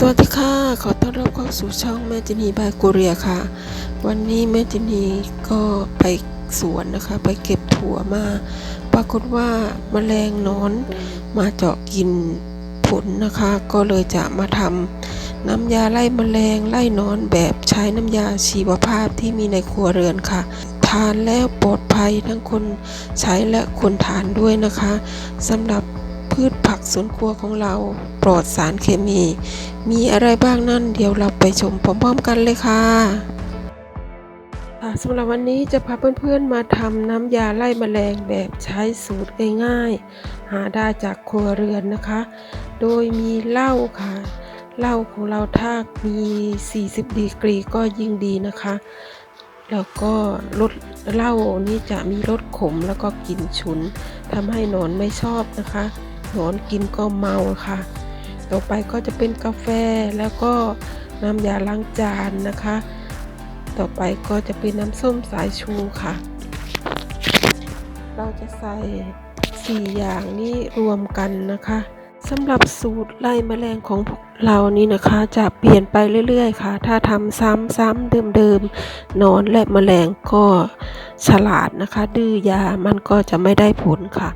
สวัสดีค่ะ ขอต้อนรับเข้าสู่ช่องแม่จินีบายกุเรียค่ะ วันนี้แม่จินีก็ไปสวนนะคะ ไปเก็บถั่วมา ปรากฏว่าแมลงนอนมาเจาะกินผลนะคะ ก็เลยจะมาทำน้ำยาไล่แมลงไล่นอนแบบใช้น้ำยาชีวภาพที่มีในครัวเรือนค่ะ ทานแล้วปลอดภัยทั้งคนใช้และคนทานด้วยนะคะสำหรับ พืชผักสวนครัวของเราปลอดสารเคมี มีอะไรบ้างนั่น เดี๋ยวเราไปชมพร้อมๆกันเลยค่ะสำหรับวันนี้จะพาเพื่อนๆมาทำน้ำยาไล่แมลงแบบใช้สูตรง่ายๆ หาได้จากครัวเรือนนะคะ โดยมีเหล้าค่ะเหล้าของเราถ้ามี 40 ดีกรีก็ยิ่งดีนะคะ แล้วก็รสเหล้านี้จะมีรสขมแล้วก็กลิ่นฉุนทำให้หนอนไม่ชอบนะคะ นอนกินก็เมาค่ะ ต่อไปก็จะเป็นกาแฟแล้วก็น้ำยาล้างจานนะคะ ต่อไปก็จะเป็นน้ำส้มสายชูค่ะ เราจะใส่4อย่างนี้รวมกันนะคะสำหรับสูตรไล่แมลงของพวก เรานี่นะคะจะเปลี่ยนไปเรื่อยๆค่ะ ถ้าทำซ้ำๆเดิมๆนอนและแมลงก็ฉลาดนะคะ ดื้อยามันก็จะไม่ได้ผลค่ะ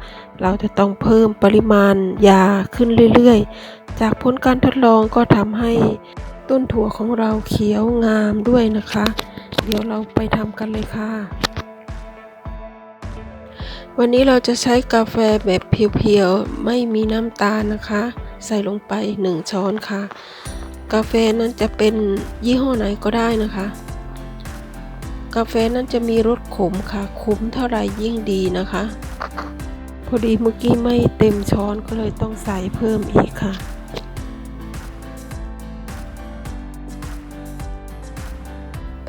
เราจะต้องเพิ่มปริมาณยาขึ้นเรื่อยๆ จากผลการทดลองก็ทำให้ต้นถั่วของเราเขียวงามด้วยนะคะ เดี๋ยวเราไปทำกันเลยค่ะ วันนี้เราจะใช้กาแฟแบบเพียวๆ ไม่มีน้ำตาลนะคะ ใส่ลงไป 1 ช้อนค่ะ กาแฟนั้นจะเป็นยี่ห้อไหนก็ได้นะคะ กาแฟนั้นจะมีรสขมค่ะ ขมเท่าไหร่ยิ่งดีนะคะ พอดีเมื่อกี้ไม่เต็มช้อนก็เลยต้องใส่เพิ่มอีกค่ะ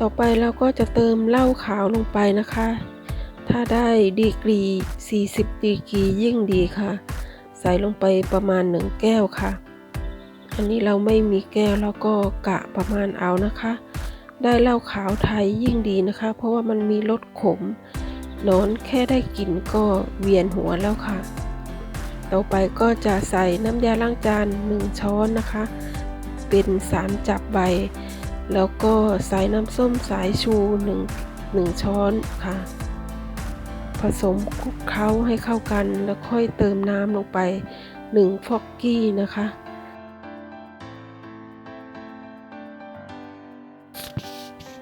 ต่อไปเราก็จะเติมเหล้าขาวลงไปนะคะ ถ้าได้ดีกรี 40 ดีกรียิ่งดีค่ะ ใส่ลงไปประมาณ1แก้วค่ะ อันนี้เราไม่มีแก้วแล้วก็กะประมาณเอานะคะ ได้เหล้าขาวไทยยิ่งดีนะคะ เพราะว่ามันมีรสขมนอนแค่ได้กลิ่นก็เวียนหัวแล้วค่ะ ต่อไปก็จะใส่น้ำยาล้างจาน1ช้อนนะคะ เป็น3จับใบ แล้วก็ใส่น้ำส้มสายชู1 1ช้อนค่ะ สมคลุกเคล้าให้เข้ากันแล้วค่อยเติมน้ำลงไป1ฟอกกี้นะคะ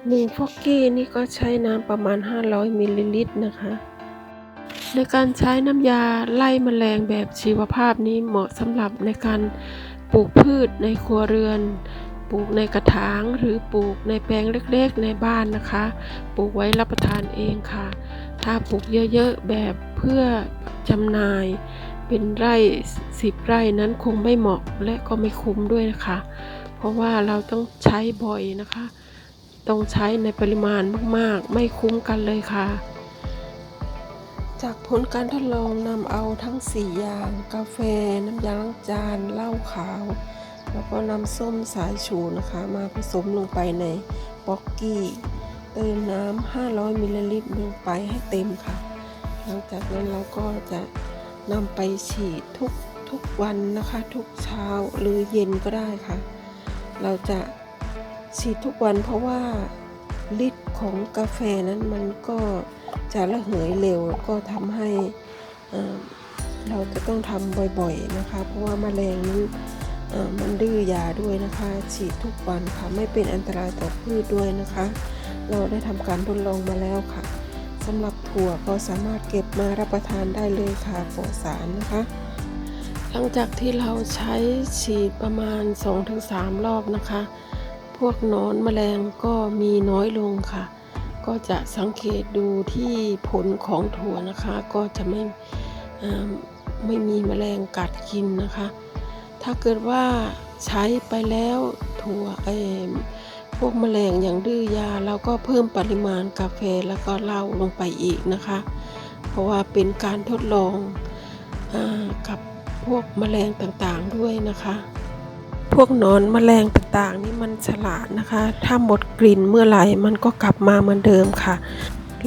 หนึ่งฟอกกี้นี่ก็ใช้น้ำประมาณ 500มิลลิลิตรนะคะ ในการใช้น้ำยาไล่แมลงแบบชีวภาพนี้เหมาะสำหรับในการปลูกพืชในครัวเรือนปลูกในกระถางหรือปลูกในแปลงเล็กๆในบ้านนะคะ ปลูกไว้รับประทานเองค่ะ ถ้าปลูกเยอะๆแบบเพื่อจำหน่าย เป็นไร่สิบไร่นั้นคงไม่เหมาะและก็ไม่คุ้มด้วยนะคะ เพราะว่าเราต้องใช้บ่อยนะคะ ต้องใช้ในปริมาณมากๆ ไม่คุ้มกันเลยค่ะ จากผลการทดลองนำเอาทั้ง 4 อย่าง กาแฟ น้ำยาล้างจานเหล้าขาว แล้วก็น้ำส้มสายชูนะคะ มาผสมลงไปในป๊อกกี้ เติมน้ำ 500มิลลิลิตรลงไปให้เต็มค่ะ หลังจากนั้นเราก็จะนำไปฉีดทุกทุกวันนะคะ ทุกเช้าหรือเย็นก็ได้ค่ะ เราจะฉีดทุกวันเพราะว่าฤทธิ์ของกาแฟนั้นมันก็จะระเหยเร็วก็ทำให้เอ่อเราจะต้องทำบ่อยๆนะคะ เพราะว่าแมลงนั้นมันดื้อยาด้วยนะคะ ฉีดทุกวันค่ะ ไม่เป็นอันตรายต่อพืชด้วยนะคะ เราได้ทำการทดลองมาแล้วค่ะสำหรับถั่วก็สามารถเก็บมารับประทานได้เลยค่ะปลอดสารนะคะ หลังจากที่เราใช้ฉีดประมาณ 2-3 รอบนะคะ พวกนอนแมลงก็มีน้อยลงค่ะ ก็จะสังเกตดูที่ผลของถั่วนะคะ ก็จะไม่ไม่มีแมลงกัดกินนะคะ ถ้าเกิดว่าใช้ไปแล้วถั่วเอม พวกแมลงอย่างดื้อยาเราก็เพิ่มปริมาณกาแฟแล้วก็เหล้าลงไปอีกนะคะ เพราะว่าเป็นการทดลองอกับพวกแมลงต่างๆด้วยนะคะ พวกนอนแมลงต่างๆนี่มันฉลาดนะคะ ถ้าหมดกลิ่นเมื่อไหร่มันก็กลับมาเหมือนเดิมค่ะ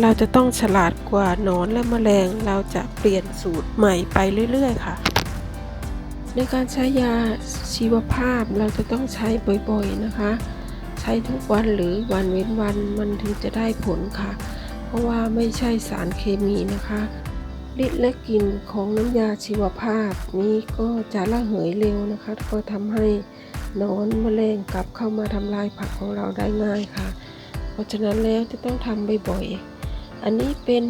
เราจะต้องฉลาดกว่านอนและแมลงเราจะเปลี่ยนสูตรใหม่ไปเรื่อย ๆ ค่ะในการใช้ยาชีวภาพเราจะต้องใช้บ่อยๆนะคะ ช้ทุกวันหรือวันเว้นวันมันถึงจะได้ผลค่ะ เพราะว่าไม่ใช่สารเคมีนะคะฤทธิ์และกลิ่นของน้ำยาชีวภาพนี้ก็จะระเหยเร็วนะคะ ก็ทำให้นอนมแมลงกลับเข้ามาทำลายผักของเราได้ง่ายค่ะ เพราะฉะนั้นแล้วจะต้องทำบ่อยๆ อันนี้เป็น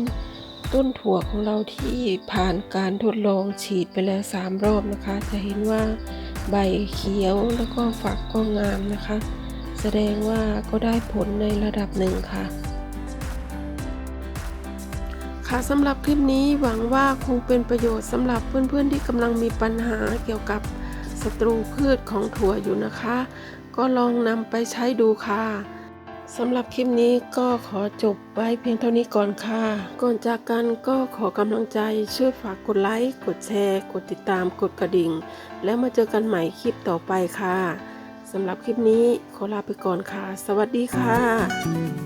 ต้นถั่วของเราที่ผ่านการทดลองฉีดไปแล้ว 3 รอบนะคะ จะเห็นว่าใบเขียวแล้วก็ฝักก็งามนะคะ แสดงว่าก็ได้ผลในระดับหนึ่งค่ะ ค่ะสำหรับคลิปนี้หวังว่าคงเป็นประโยชน์สำหรับเพื่อนๆที่กำลังมีปัญหาเกี่ยวกับศัตรูพืชของถั่วอยู่นะคะ ก็ลองนำไปใช้ดูค่ะสำหรับคลิปนี้ก็ขอจบไว้เพียงเท่านี้ก่อนค่ะ ก่อนจากกันก็ขอกำลังใจช่วยฝากกดไลค์ กดแชร์ กดติดตาม กดกระดิ่ง แล้วมาเจอกันใหม่คลิปต่อไปค่ะ สำหรับคลิปนี้ขอลาไปก่อนค่ะ สวัสดีค่ะ